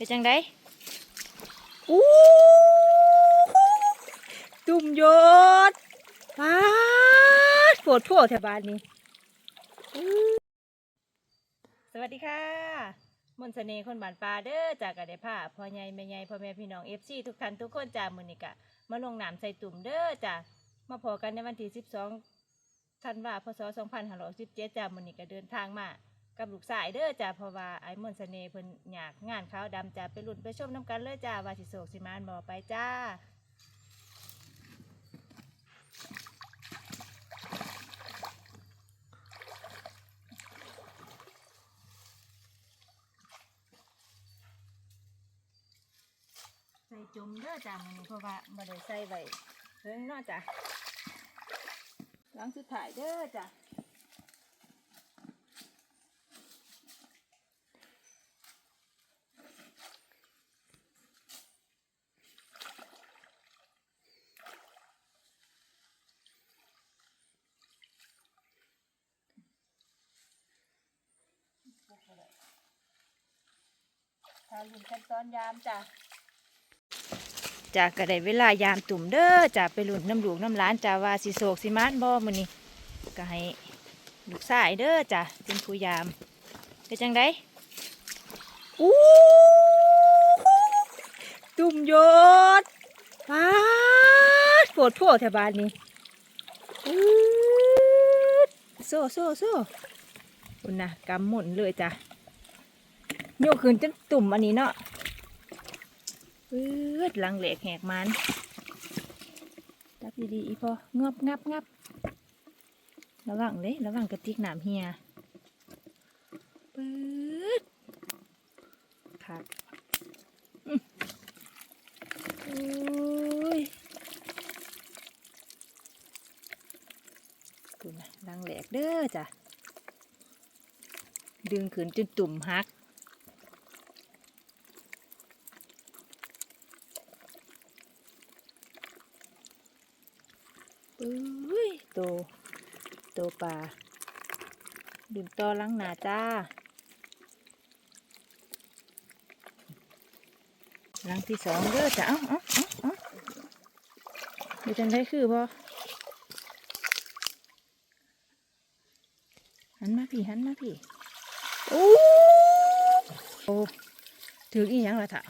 เป็นจังไดอู้ตุ่มยดปาดโผดโผดแถวบ้านนี้ สวัสดีค่ะมนเสน่ห์คนบ้านปลาเด้อจากกระเดผ้าพ่อใหญ่แม่ใหญ่พ่อแม่พี่น้องเอฟซีทุกท่านทุกคนจ้ามือนิกะ มาลงน้ำใส่ตุ่มเด้อจ้ามาพอกันในวันที่ 12ธันวาคมพศ2517จ้ามือนิกะเดินทางมา กับลูกสายเด้อจ้าเพราะว่าไอ้มนต์เสน่ห์เพิ่นอยากงานขาวดำจ้าไปรุ่นไปชมน้ำกันเลยจ้าว่าสิโศกสิมานบ่ไปจ้า ใส่จุ่มเด้อจ้ามันนี้เพราะว่าบ่ได้ใส่ไว้เพิ่งเนาจ้าหลังสุดท้ายเด้อจ้า ขั้นตอนยามจ้ะจากก็ได้เวลายามตุ่มเด้อจ้ะไปหลุ่นน้ำหลวงน้ำล้านจ้ะว่าสิโศกสิมานบ่มือนี้ก็ให้ลูกชายเด้อจ้ะเป็นผู้ยามเป็นจังไดอู้ตุ่มยดปาดโผดโผดแถวบ้านนี้อู้โซ่โซ่โซ่คุณนะกำหมุนเลยจ้ะ โยกขึ้นจนตุ่มอันนี้เนาะปื๊ดลังเหล็กแหกมันจับดีๆอีพองับงับงับระวังเลยระวังกระติกน้ำเฮียปื๊ดขาดอื้ยดูนะลังเหล็กเด้อจ้ะดึงขึ้นจนตุ่มหัก อุ้ยโตโต ปลาดื่มต่อหลังหนาจ้าหลังที่สองเด้อจ้ะเอ้าเอ้าเอ้าเอ้าดูจังได้คือบ่หันมาพี่หันมาพี่โอ้โอ้ถืออีหยังละถ่ะ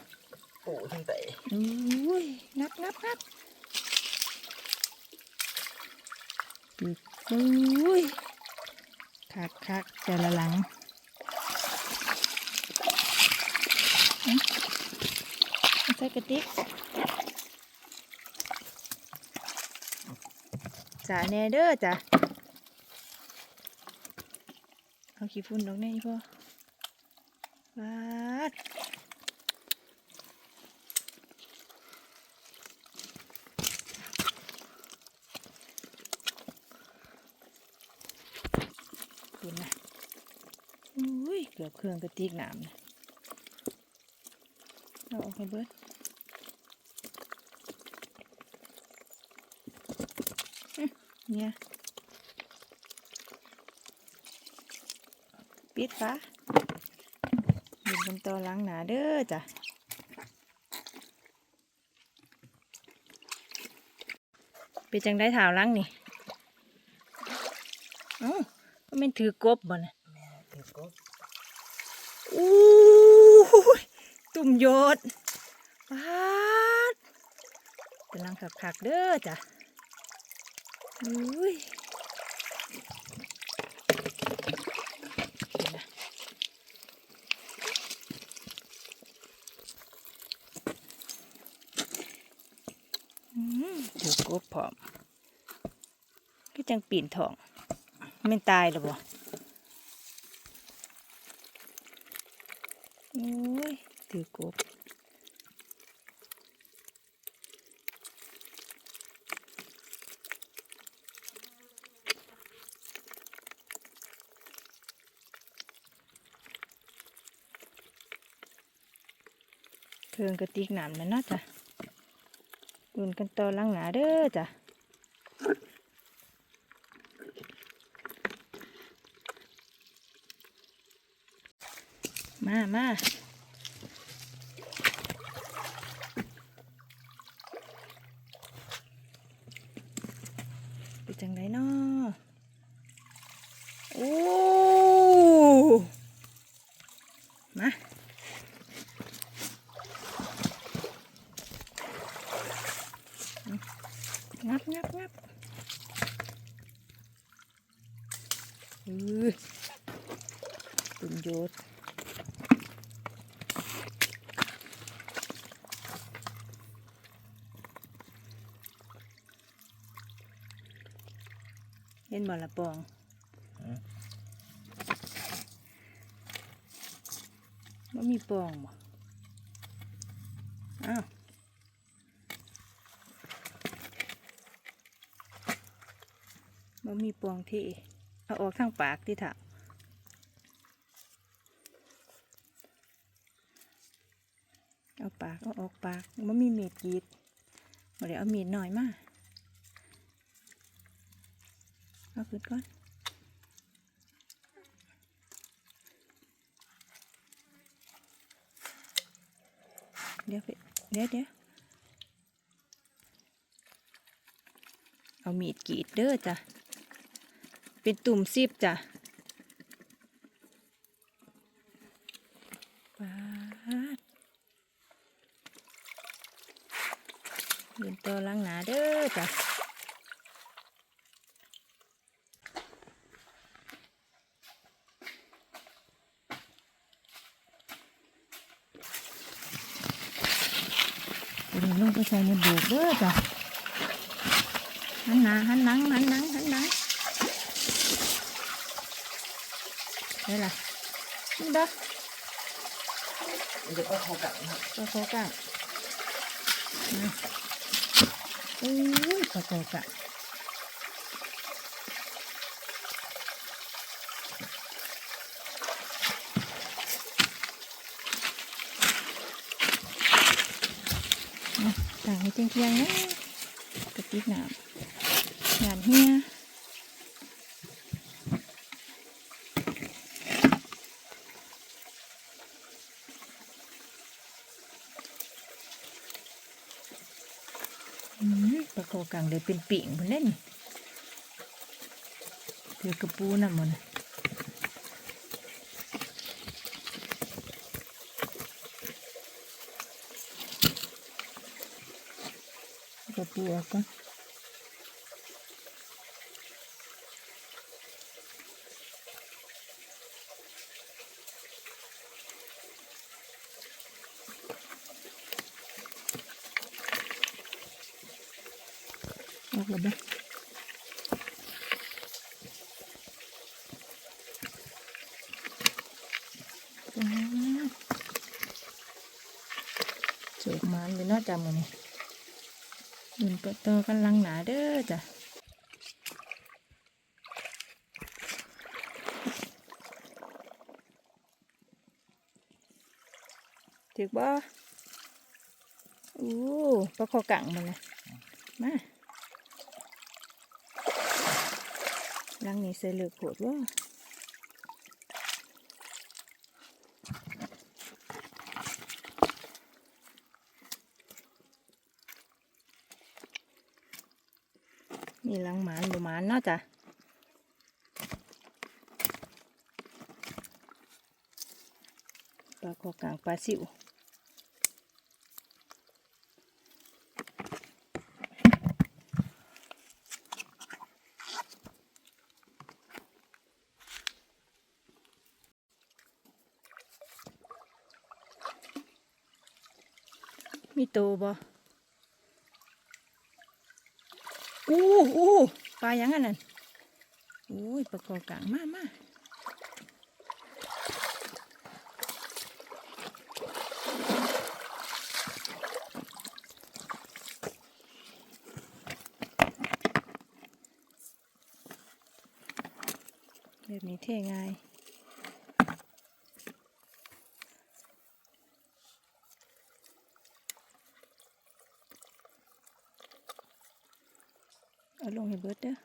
โอ้ทั้งแต่อุ้ยนับนับนับตึก อุ้ยคักคักแต่ละหลังใส่กระติกจ่าแน่เด้อจ้ะเอาขี้ฝุ่นดอกแน่พ่อวาด คุณนะอุ้ยเกือบเครื่องกระติกน้ำนะเอาออกให้เบิดอื้อเนี่ยปิดฟ้ายืนกันต่อล้างหนาเด้อจ้ะเป็นจังได้ถาวหล้างนี่เอ้า มันเป็นถือกบบ่นะถือก็อู้ยตุ่มโยดปาดกำลังขักๆเด้อจ้ะอุ้ยนี่นะอืมถือกบพร้อมก็จังปีนทอง ไม่ตายหรอบ่โอ้ยถือกบเครื่องกระติกน้ำนั่นเนาะจ้ะอุ่นกันต่อหลังหนาเด้อจ้ะ มาเป็นจังไรเนาะโอ้มางับงับงับอือตุนโยด เห็นบ่ละปองว่ามีปองบ่อ้าวว่ามีปองที่เอาออกทางปากที่ถาเอาปากเอาออกปากว่ามีเมีดกีดบ่ได้เอามีดหน่อยมา เอาขึ้นก่อนเดี๋ยวไปเดี๋ยวเดี๋ยวเอามีดกรีดเด้อจ้ะ เป็นตุ่มซิบจ้ะปาดยืนตัวหลังหนาเด้อจ้ะ ตัวนี้ลงไป ใส่ในโบกเด้อจ้ะหันหน้าหันหลังหันหลังหันหลังได้ละนี่เด้อมันจะก็เข้ากันครับปลาโคกะนะอุ้ปลาโคกะนะต่างให้เจียงเทียงๆนะกระติกน้ำงานเฮียอืมปลาโคกังเดี๋ยเป็นปิ่งพุ่นเล่นเดี๋ยวกระปูน่ะมัน น่ะกระปูอ มันเลยเนาะจำมันนี่ยืนเปิดตัวกันลังหนาเด้อจ้ะถือบ่โอ้ปลาคอกังมันนะมาลังนี้ใส่เลือกโผดว่ามีลังหมานบ่หมานเนาะ จ้ะปลาคอกลางปลาสิวมีโตบ่อู้อู้ ปลาหยังอันนั้นโอ้ยปลากอกลางมามาแบบนี้เท่ง่าย เอาลงให้เบิดเด้อ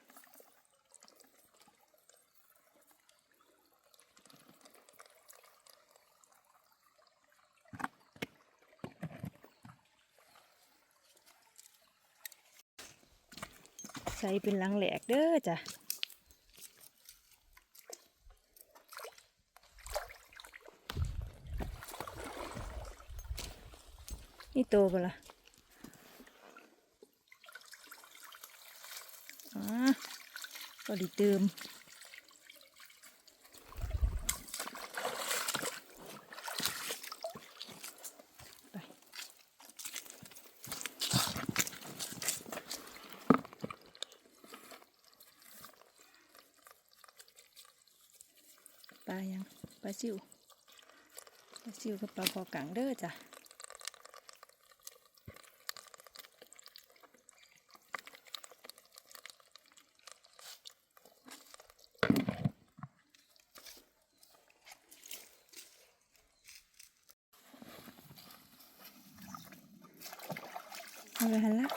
ใส่เป็นลังแหลกเด้อจ้ะนี่โตปะล่ะอ๋อ ก็ดีเติมปลายังปลาซิวปลาซิวกับปลาคอกังเด้อจ้ะ เอาเลยหันละ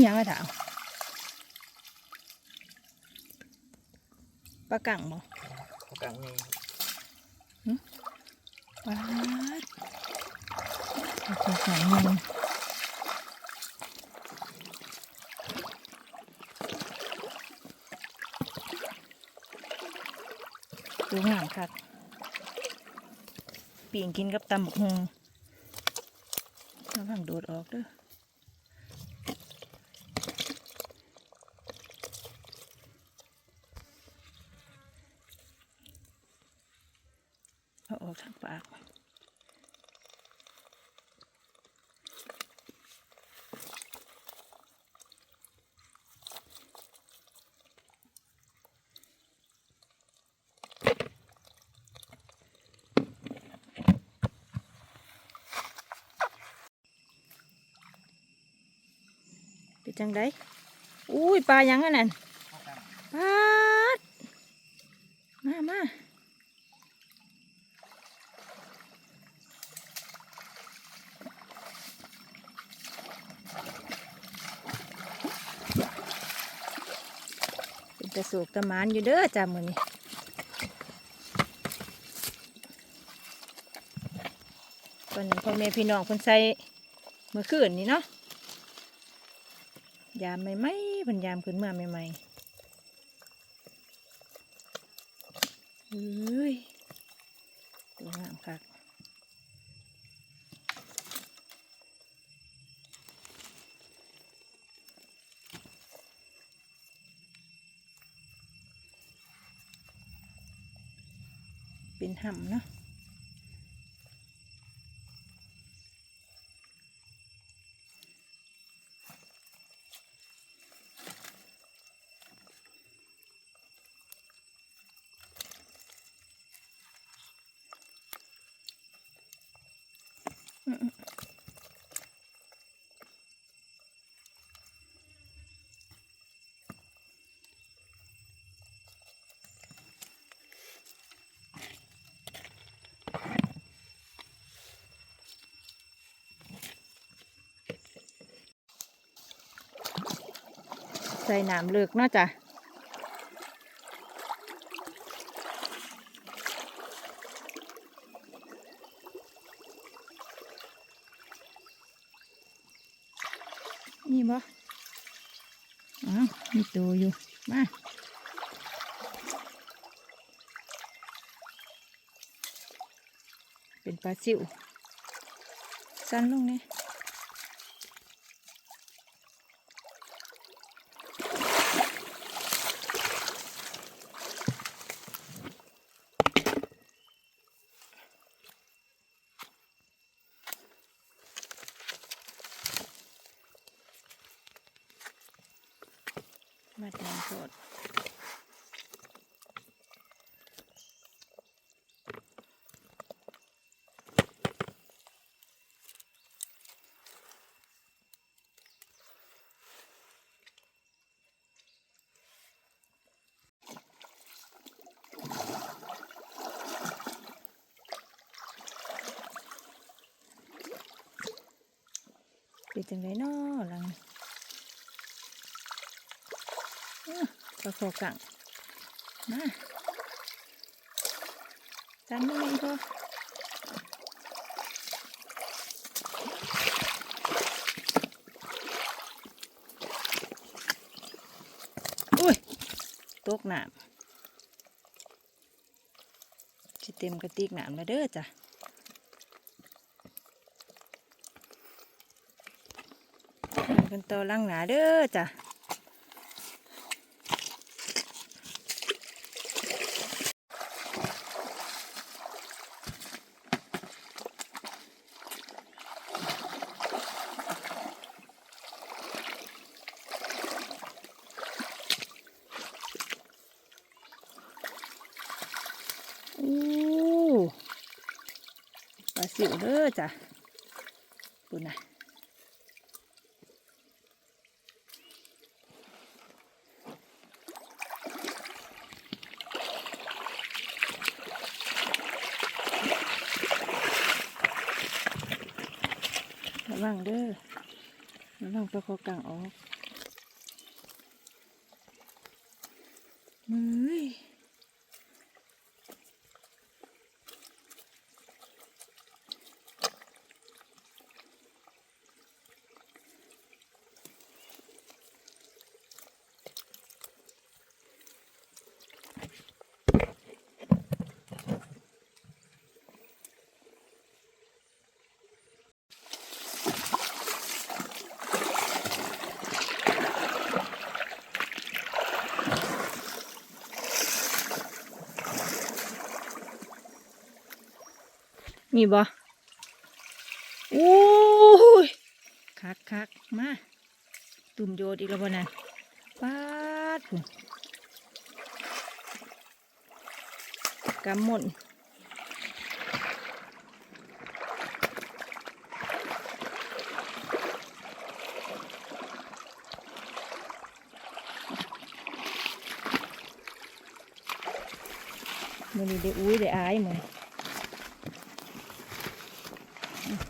นี่ยังไงถามปลากังบ่เขากลางนี่ปลาดปลากังมันดูงามคักปีงกินกับตำบักฮงระวังโดดออกเด้อ เอาออกทางปากเป็นจังไดอุ้ยปลาหยังอันนั้นปลาดมามาเป็น ตะสูกตะมานอยู่เด้อจ้ามือนี้ตอนนี้พ่อแม่พี่น้องคนใส่เมื่อคืนนี้เนาะยามใหม่ๆพันยามขึ้นเมื่อใหม่ๆเฮ้ยตัวงามคักเป็นห่ำเนาะ ส่น้ำเลือกเนาะจ้ะนี่บ่อ้าวมีตัวอยู่มาเป็นปลาซิวสั้นลงเนี่ย มาแดงสดเป็นจังไรเนาะหลัง อื้อ ปลาโคกังมาตามนี่ก็อุ้ยตกน้ำจะเต็มกระติกน้ำแล้วเด้อจ้ะกันต่อล่างหนาเด้อจ้ะ อู้ ปลาสิวเด้อจ้ะดูนะระวังเด้อระวังปลาคอกลางออกมือย มีบ่โอ้ยคักคักมา ตุ่มโยดอีกแล้วบ่นั่นปาดพุ่นกำหมดมันนี่ได้อุ้ยได้อายหมัน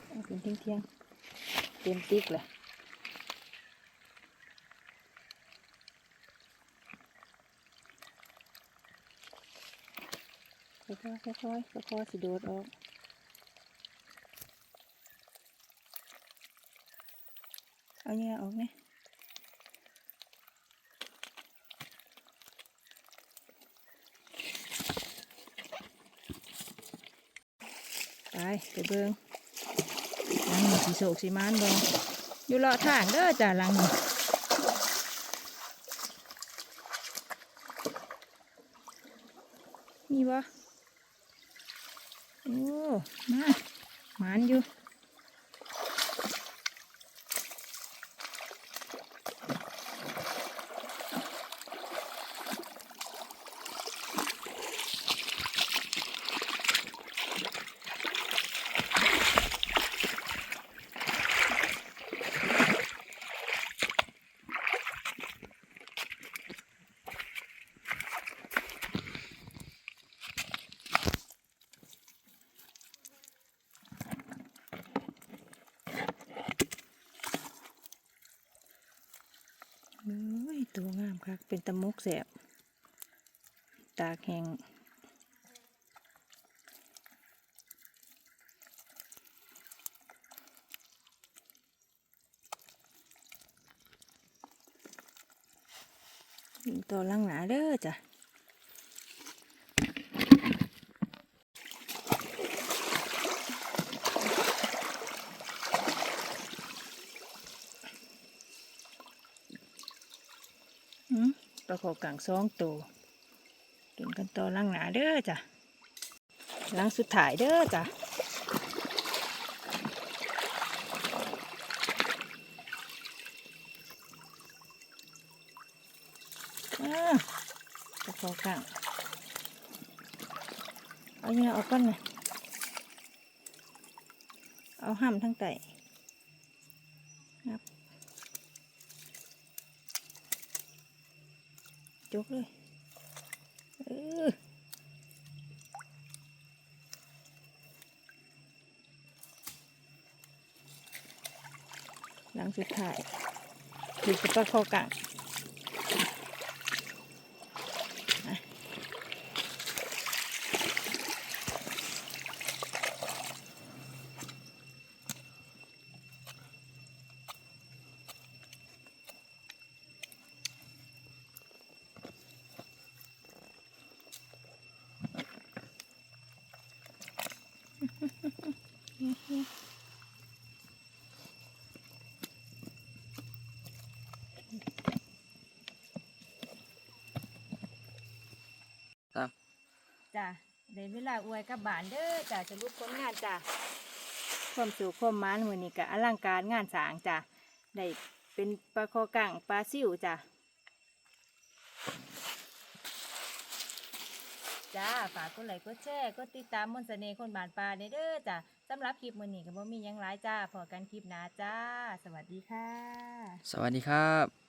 เอาเป็นเที่ยงเที่ยงเต็มติ๊กเลยค่อยๆค่อยๆค่อยๆสิโดดออกเอาเนี่ยออกเนี่ยไปไปเบิง หลังนี่สีโศกสีมานบออยู่เลาะทางเด้อจ้าหลังนี่มีบ่โอ้ มาหมานอยู่เอ้ยตัวงามคัก เป็นตะมุกแสบ ตาแข็งตัวลังหนาเด้อจ้ะ อื มปลาขอกลางสองตัวตุนกันต่อลังหนาเด้อจ้ะลังสุดท้ายเด้อจ้ะอ้าปลาขอกลางเอาเนี่ยเอาก้อนน่ะเอาห้ำทั้งไตครับ จกเลยเออหลังสุดท้ายคือสปาคอกลาง อวยกับบานเด้อจ้ะจะรูปผลงานจ้ะความสุขความหมานมือนี้ก็อลังการงานสร้างจ้ะได้เป็นปลาคอกังปลาซิวจ้ะจ้าฝากกดไลค์กดแชร์กดติดตามมนต์เสน่ห์คนบานปลาเด้อจ้ะสำหรับคลิปมือนี้ก็บ่มีหยังหลายจ้าพอกันคลิปหน้าจ้า สวัสดีค่ะ สวัสดีครับ